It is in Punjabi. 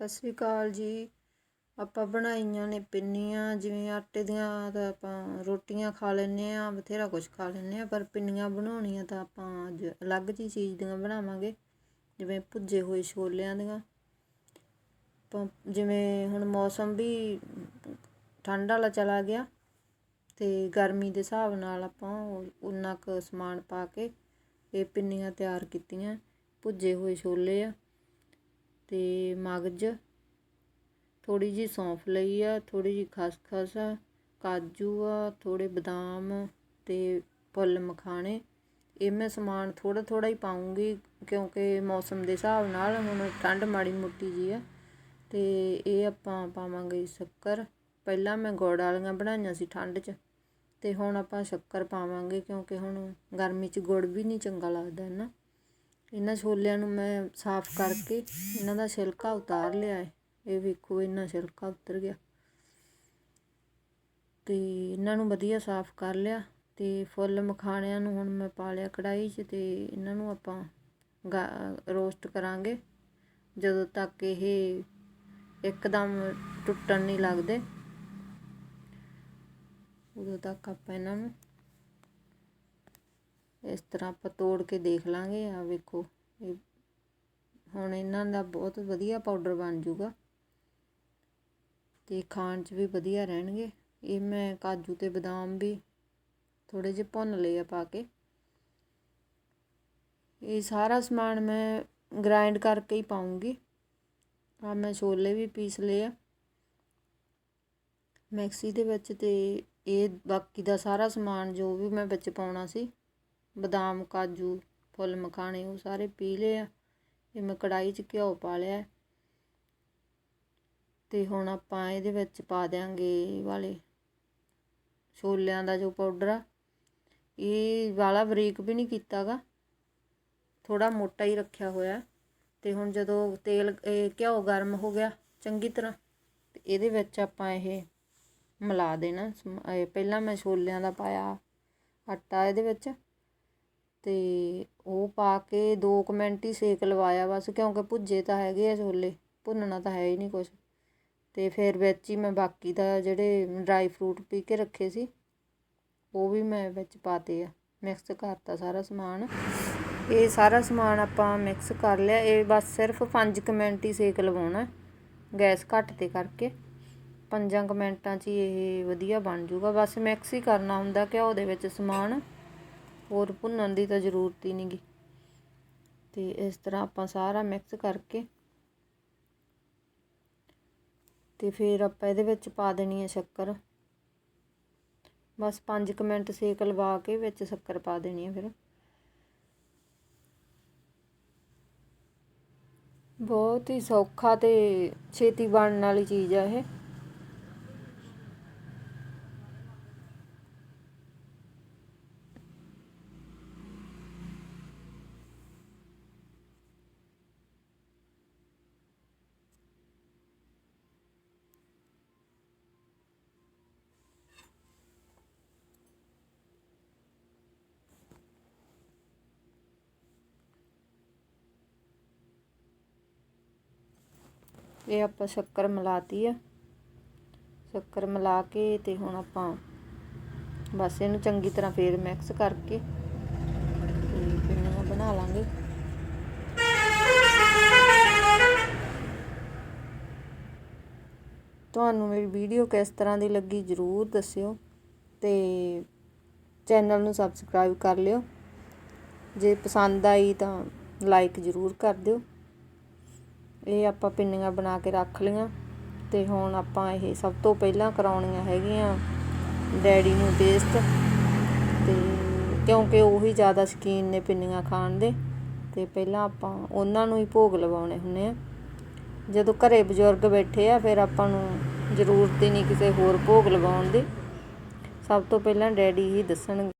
ਸਤਿ ਸ਼੍ਰੀ ਅਕਾਲ ਜੀ। ਆਪਾਂ ਬਣਾਈਆਂ ਨੇ ਪਿੰਨੀਆਂ, ਜਿਵੇਂ ਆਟੇ ਦੀਆਂ ਤਾਂ ਆਪਾਂ ਰੋਟੀਆਂ ਖਾ ਲੈਂਦੇ ਆ ਬਥੇਰਾ ਕੁਝ ਖਾ ਲੈਂਦੇ ਆ ਪਰ ਪਿੰਨੀਆਂ ਬਣਾਉਣੀਆਂ ਤਾਂ ਆਪਾਂ ਅੱਜ ਅਲੱਗ ਜਿਹੀ ਚੀਜ਼ ਦੀਆਂ ਬਣਾਵਾਂਗੇ, ਜਿਵੇਂ ਭੁੱਜੇ ਹੋਏ ਛੋਲਿਆਂ ਦੀਆਂ। ਆਪਾਂ ਜਿਵੇਂ ਹੁਣ ਮੌਸਮ ਵੀ ਠੰਡ ਵਾਲਾ ਚਲਾ ਗਿਆ ਤੇ ਗਰਮੀ ਦੇ ਹਿਸਾਬ ਨਾਲ ਆਪਾਂ ਉਨਾ ਕੁ ਸਮਾਨ ਪਾ ਕੇ ਇਹ ਪਿੰਨੀਆਂ ਤਿਆਰ ਕੀਤੀਆਂ, ਭੁੱਜੇ ਹੋਏ ਛੋਲੇ ਆ। ਅਤੇ ਮਗਜ ਥੋੜ੍ਹੀ ਜਿਹੀ ਸੌਂਫ ਲਈ ਆ, ਥੋੜ੍ਹੀ ਜਿਹੀ ਖਸਖਸ ਆ, ਕਾਜੂ ਆ, ਥੋੜ੍ਹੇ ਬਦਾਮ ਅਤੇ ਫੁੱਲ ਮਖਾਣੇ। ਇਹ ਮੈਂ ਸਮਾਨ ਥੋੜ੍ਹਾ ਥੋੜ੍ਹਾ ਹੀ ਪਾਉਂਗੀ ਕਿਉਂਕਿ ਮੌਸਮ ਦੇ ਹਿਸਾਬ ਨਾਲ ਹੁਣ ਠੰਡ ਮਾੜੀ ਮੋਟੀ ਜੀ ਆ। ਅਤੇ ਇਹ ਆਪਾਂ ਪਾਵਾਂਗੇ ਸ਼ੱਕਰ। ਪਹਿਲਾਂ ਮੈਂ ਗੁੜ ਵਾਲੀਆਂ ਬਣਾਈਆਂ ਸੀ ਠੰਡ 'ਚ ਅਤੇ ਹੁਣ ਆਪਾਂ ਸ਼ੱਕਰ ਪਾਵਾਂਗੇ ਕਿਉਂਕਿ ਹੁਣ ਗਰਮੀ 'ਚ ਗੁੜ ਵੀ ਨਹੀਂ ਚੰਗਾ ਲੱਗਦਾ ਨਾ। ਇਹਨਾਂ ਛੋਲਿਆਂ ਨੂੰ ਮੈਂ ਸਾਫ਼ ਕਰਕੇ ਇਹਨਾਂ ਦਾ ਛਿਲਕਾ ਉਤਾਰ ਲਿਆ ਹੈ ਇਹ ਵੇਖੋ ਇਹਨਾਂ ਛਿਲਕਾ ਉਤਰ ਗਿਆ। ਤੇ ਇਹਨਾਂ ਨੂੰ ਵਧੀਆ ਸਾਫ਼ ਕਰ ਲਿਆ ਤੇ ਫੁੱਲ ਮਖਾਣਿਆਂ ਨੂੰ ਹੁਣ ਮੈਂ ਪਾ ਲਿਆ ਕੜਾਈ 'ਚ ਤੇ ਇਹਨਾਂ ਨੂੰ ਆਪਾਂ ਰੋਸਟ ਕਰਾਂਗੇ। ਜਦੋਂ ਤੱਕ ਇਹ ਇੱਕਦਮ ਟੁੱਟਣ ਨਹੀਂ ਲੱਗਦੇ, ਉਦੋਂ ਤੱਕ ਆਪਾਂ ਇਹਨਾਂ ਨੂੰ ਇਸ ਤਰ੍ਹਾਂ ਆਪਾਂ ਤੋੜ ਕੇ ਦੇਖ ਲਾਂਗੇ ਆ ਵੇਖੋ। ਇਹ ਹੁਣ ਇਹਨਾਂ ਦਾ ਬਹੁਤ ਵਧੀਆ ਪਾਊਡਰ ਬਣ ਜਾਊਗਾ ਤੇ ਖਾਣ 'ਚ ਵੀ ਵਧੀਆ ਰਹਿਣਗੇ। ਇਹ ਮੈਂ ਕਾਜੂ ਤੇ ਬਦਾਮ ਵੀ ਥੋੜੇ ਜਿਹੇ ਭੁੰਨ ਲਏ ਆ ਪਾ ਕੇ। ਇਹ ਸਾਰਾ ਸਮਾਨ ਮੈਂ ਗ੍ਰਾਈਂਡ ਕਰਕੇ ਹੀ ਪਾਉਂਗੀ। ਆ ਮੈਂ ਛੋਲੇ ਵੀ ਪੀਸ ਲਏ ਆ। ਮਿਕਸੀ ਦੇ ਵਿੱਚ ਤੇ ਇਹ ਬਾਕੀ ਦਾ ਸਾਰਾ ਸਮਾਨ ਜੋ ਵੀ ਮੈਂ ਵਿੱਚ ਪਾਉਣਾ ਸੀ ਬਦਾਮ, ਕਾਜੂ, ਫੁੱਲ ਮਖਾਣੇ, ਉਹ ਸਾਰੇ ਪੀ ਲਏ ਆ। ਇਹ ਮੈਂ ਕੜਾਹੀ 'ਚ ਘਿਓ ਪਾ ਲਿਆ। ਤੇ ਹੁਣ ਆਪਾਂ ਇਹਦੇ ਵਿੱਚ ਪਾ ਦਿਆਂਗੇ ਵਾਲੇ ਛੋਲਿਆਂ ਦਾ ਜੋ ਪਾਊਡਰ ਆ। ਇਹ ਵਾਲਾ ਬਰੀਕ ਵੀ ਨਹੀਂ ਕੀਤਾਗਾ। ਥੋੜਾ ਮੋਟਾ ਹੀ ਰੱਖਿਆ ਹੋਇਆ। ਤੇ ਹੁਣ ਜਦੋਂ ਤੇਲ, ਇਹ ਘਿਓ ਗਰਮ ਹੋ ਗਿਆ ਚੰਗੀ ਤਰ੍ਹਾਂ, ਤੇ ਇਹਦੇ ਵਿੱਚ ਆਪਾਂ ਇਹ ਮਿਲਾ ਦੇਣਾ। ਪਹਿਲਾਂ ਮੈਂ ਛੋਲਿਆਂ ਦਾ ਪਾਇਆ ਆਟਾ ਇਹਦੇ ਵਿੱਚ। ਤੇ ਉਹ ਪਾ ਕੇ ਦੋ ਕੁ ਮਿੰਟ ਹੀ ਸੇਕ ਲਵਾਇਆ ਬਸ, ਕਿਉਂਕਿ ਭੁੱਜੇ ਤਾਂ ਹੈਗੇ ਆ ਛੋਲੇ, ਭੁੰਨਣਾ ਤਾਂ ਹੈ ਹੀ ਨਹੀਂ ਕੁਛ। ਅਤੇ ਫਿਰ ਵਿੱਚ ਹੀ ਮੈਂ ਬਾਕੀ ਦਾ ਜਿਹੜੇ ਡਰਾਈ ਫਰੂਟ ਪੀ ਕੇ ਰੱਖੇ ਸੀ, ਉਹ ਵੀ ਮੈਂ ਵਿੱਚ ਪਾਤੇ ਆ ਮਿਕਸ ਕਰਤਾ ਸਾਰਾ ਸਮਾਨ। ਇਹ ਸਾਰਾ ਸਮਾਨ ਆਪਾਂ ਮਿਕਸ ਕਰ ਲਿਆ, ਇਹ ਬਸ ਸਿਰਫ 5 ਮਿੰਟ ਹੀ ਸੇਕ ਲਵਾਉਣਾ, ਗੈਸ ਘੱਟ ਤੇ ਕਰਕੇ। 5 ਮਿੰਟਾਂ 'ਚ ਹੀ ਇਹ ਵਧੀਆ ਬਣ ਜਾਊਗਾ। ਬਸ ਮਿਕਸ ਹੀ ਕਰਨਾ ਹੁੰਦਾ ਘਿਓ ਦੇ ਵਿੱਚ ਸਮਾਨ ਹੋਰ ਭੁੰਨਣ ਦੀ ਤਾਂ ਜ਼ਰੂਰਤ ਹੀ ਨਹੀਂਗੀ ਤੇ ਇਸ ਤਰ੍ਹਾਂ ਆਪਾਂ ਸਾਰਾ ਮਿਕਸ ਕਰਕੇ ਤੇ ਫਿਰ ਆਪਾਂ ਇਹਦੇ ਵਿੱਚ ਪਾ ਦੇਣੀ ਹੈ ਸ਼ੱਕਰ। ਬਸ 5 ਮਿੰਟ ਸੇਕ ਲਵਾ ਕੇ ਵਿੱਚ ਸ਼ੱਕਰ ਪਾ ਦੇਣੀ ਹੈ ਫਿਰ। ਬਹੁਤ ਹੀ ਸੌਖਾ ਤੇ ਛੇਤੀ ਬਣਨ ਵਾਲੀ ਚੀਜ਼ ਆ ਇਹ। ਇਹ ਆਪਾਂ ਸ਼ੱਕਰ ਮਿਲਾਤੀ ਆ। ਸ਼ੱਕਰ ਮਿਲਾ ਕੇ ਤੇ ਹੁਣ ਆਪਾਂ ਬਸ ਇਹਨੂੰ ਚੰਗੀ ਤਰ੍ਹਾਂ ਫੇਰ ਮਿਕਸ ਕਰਕੇ ਤੇ ਪਿੰਨੀਆਂ ਬਣਾ ਲਾਂਗੇ। ਤੁਹਾਨੂੰ ਮੇਰੀ ਵੀਡੀਓ ਕਿਸ ਤਰ੍ਹਾਂ ਦੀ ਲੱਗੀ ਜਰੂਰ ਦੱਸਿਓ ਤੇ ਚੈਨਲ ਨੂੰ ਸਬਸਕ੍ਰਾਈਬ ਕਰ ਲਿਓ। ਜੇ ਪਸੰਦ ਆਈ ਤਾਂ ਲਾਈਕ ਜਰੂਰ ਕਰ ਦਿਓ। ਇਹ ਆਪਾਂ ਪਿੰਨੀਆਂ ਬਣਾ ਕੇ ਰੱਖ ਲੀਆਂ ਤੇ ਹੁਣ ਆਪਾਂ ਇਹ ਸਭ ਤੋਂ ਪਹਿਲਾਂ ਕਰਾਉਣੀਆਂ ਹੈਗੀਆਂ ਡੈਡੀ ਨੂੰ ਟੇਸਟ ਤੇ ਕਿਉਂਕਿ ਉਹੀ ਜ਼ਿਆਦਾ ਸ਼ਕੀਨ ਨੇ ਪਿੰਨੀਆਂ ਖਾਣ ਦੇ, ਤੇ ਪਹਿਲਾਂ ਆਪਾਂ ਉਹਨਾਂ ਨੂੰ ਹੀ ਭੋਗ ਲਵਾਉਣੇ ਹੁੰਨੇ ਆ। ਜਦੋਂ ਘਰੇ ਬਜ਼ੁਰਗ ਬੈਠੇ ਆ, ਫਿਰ ਆਪਾਂ ਨੂੰ ਜ਼ਰੂਰਤ ਹੀ ਨਹੀਂ ਕਿਸੇ ਹੋਰ ਭੋਗ ਲਵਾਉਣ ਦੀ। ਸਭ ਤੋਂ ਪਹਿਲਾਂ ਡੈਡੀ ਹੀ ਦੱਸਣਗੇ।